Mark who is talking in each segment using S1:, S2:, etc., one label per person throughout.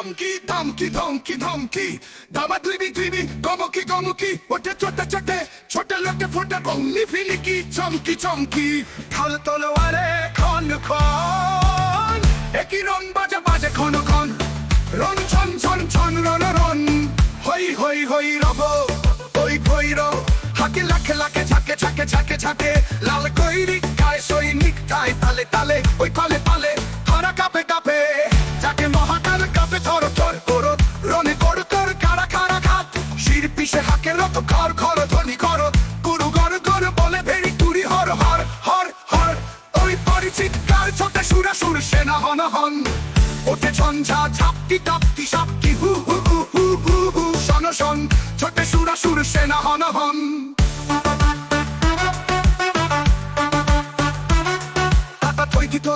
S1: Domki, domki, domki, domki Dama dribi, dribi, gomuki, gomuki ওঠে ছোটে ছোটে ছোটে লোকে ফুটে বমনি ফিনিকি চমকি চমকি খাল তলোয়ারে খন খন একই রন বাজে বাজে খন খন রন ছন ছন ছন রন রন হই হই হই রব ওই ভৈর হাকে ঝাকে ঝাকে লাল কৈরি খায় সৈনিক তাই তালে তালে, ওই তালে তালে ধরা কাপে কাপে। যাকে মহাকাল কাপে, ধর ধর করো রনে করো তোর কারা কারা ঘাত। শির পিসে হাকে রত ঘর ঘর, ধ্বনি করো। গুরু গর গর, বলে ভেড়ি তুরি হর হর হর হর। ওই পরিচিত কার ছোটে সুরা সুর, সেনা হন হন। ওঠে ঝঞ্ঝা, ঝাপটি, টাপটি, সাপটি, হু হু হু হু হু হু, শন শন। ছোটে সুরা সুর, সেনা হন হন।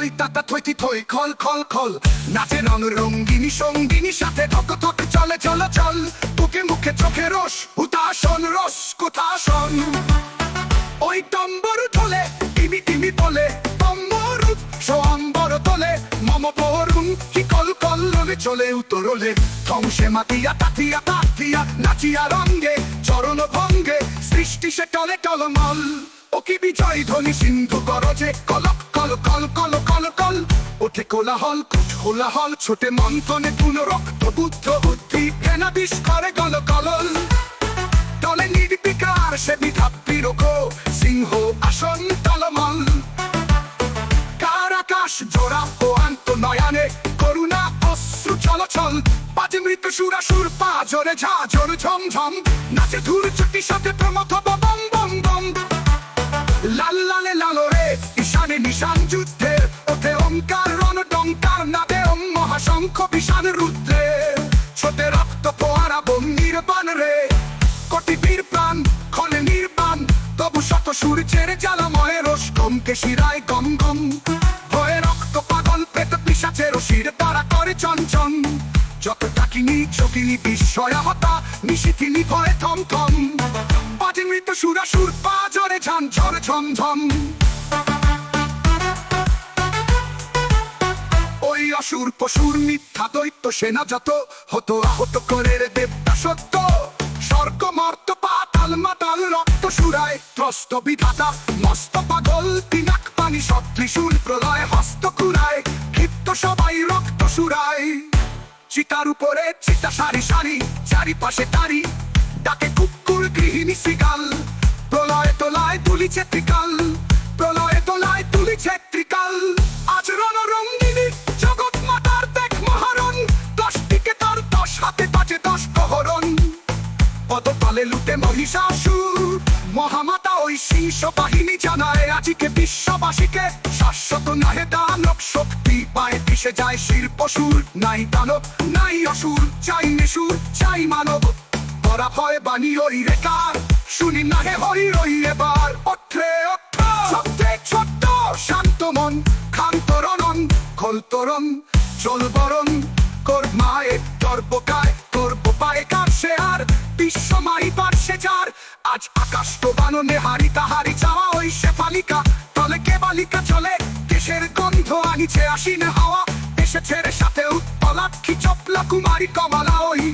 S1: থই তাতা থইতি থই খল খল খল। নাচে রং রঙ্গিনী সঙ্গিনী সাথে ধক ধক চলে, চল চল। বুকে মুখে চোখে রস, হুতাশন, রস, কোথাশন। ওই টম্বর তোলে তিমি তিমি বলে, টম্বর সোয়াম্বর তোলে। মম বরুণ কি কল কল, রলে চলে, উতরলে। ধ্বংসে মাতিয়া, তাতিয়া তাতিয়া, নাচিয়া রঙ্গে, চরণ ভঙ্গে। সৃষ্টি সে টলে টলমল। ও কি বিজয় ধ্বনি সিন্ধু গরজে কলক, কল কল কল কল কল ওঠে কোলাহল কোলাহল ছোটে মন্থনে পুন রক্ত, বুদ্ধ বুদ্ধি ফেনা করে গল কলল দলে নির্বিকার সে বিধাপ বিরোগ সিংহ আসন তলমল কার আকাশ জোড়া ও আন্ত নয়ানে করুণা, অশ্রু চল চল বাজে মৃত্যু সুরা সুর পা জোরে ঝা জোর ঝম ঝম নাচে ধুর চুটি সাথে প্রমথ সূর্যের জ্বালাময় রস গমকে শিরায় গম গম ভয়ে রক্ত পাগল, পেট পিসাচের শির তারা করে চঞ্চন। যত ডাকিনি চকিনি বিস্ময়াহতা নিশিথিনি ভয়ে থম থম বাজে মৃত সুরা সুর পা জরে ঝান, ঝরে ঝম ঝম ওই অসুর পশুর মিথ্যা দৈত্য সেনা যত, হতো আহত করে দেবতা সত্য। স্বর্গ মর্ত পাতাল মাতাল রক্ত সুরায়, ত্রস্ত বিধাতা, মস্ত পাগল তিনাক পানি সদৃশুল প্রলয়, হস্ত কুরায় ক্ষিপ্ত সবাই রক্ত সুরায়। চিতার উপরে চিতা সারি সারি, চারিপাশে তারি, ডাকে কুকুর গৃহিণী সিগাল প্রলয় তোলায় তুলিছে ত্রিকাল, প্রলয় পদতলে লুটে মহিষাসুর। মহামাতা ওই শীর্ষ বাহিনী জানায় বিশ্ববাসীকে শাশ্বত নাহে দানব। শক্তি পায় পিসে যায় শির পশুর নাই দানব, নাই অসুর, চাই নিশুর, চাই মানব। ধরা হয় বাণী ওই রেকার শুনি নাহে হই রই এবার। অত্র সত্যে ছোট্ট, শান্ত মন, ক্ষান্ত রণন খোলতরণ চল বরণ। কর আর পার সে যার আজ আকাশ তো বাননে হারি তাহারি চাওয়া ওই শেফালিকা তলে কে বালিকা চলে? দেশের গন্ধ আনিছে আসিনে হাওয়া। এসেছে রে সাথে উৎপলাক্ষী চপলা কুমারী কমলা ওই